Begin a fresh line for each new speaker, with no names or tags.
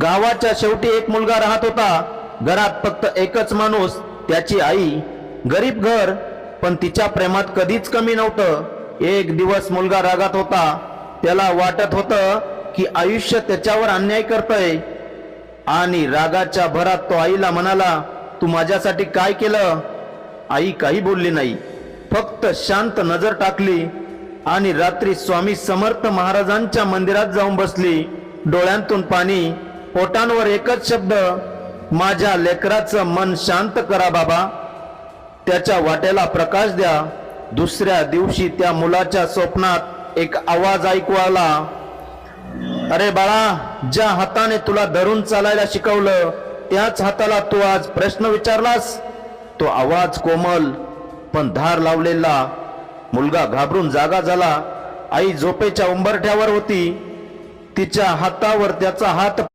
गावाच्या शेवटी एक मुलगा राहत होता. घरात फक्त एकच माणूस त्याची आई. गरीब घर पण तिच्या प्रेमात कधीच कमी नव्हतं. एक दिवस मुलगा रागात होता. त्याला वाटत होतं की आयुष्य त्याच्यावर अन्याय करतय. आणि रागाच्या भरात तो आईला म्हणाला तू माझ्यासाठी काय केलं? आई काही बोलली नाही. फक्त शांत नजर टाकली आणि रात्री स्वामी समर्थ महाराजांच्या मंदिरात जाऊन बसली. डोळ्यांतून पाणी पोटांवर एकच शब्द माझ्या लेकराचं मन शांत करा बाबा. त्याच्या वाट्याला प्रकाश द्या. दुसऱ्या दिवशी त्या मुलाच्या स्वप्नात एक आवाज ऐकू आला. अरे बाळा ज्या हाताने तुला धरून चालायला शिकवलं त्याच हाताला तू आज प्रश्न विचारलास? तो आवाज कोमल पण धार लावलेला. मुलगा घाबरून जागा झाला. आई झोपेच्या उंबरठ्यावर होती. तिच्या हातावर त्याचा हात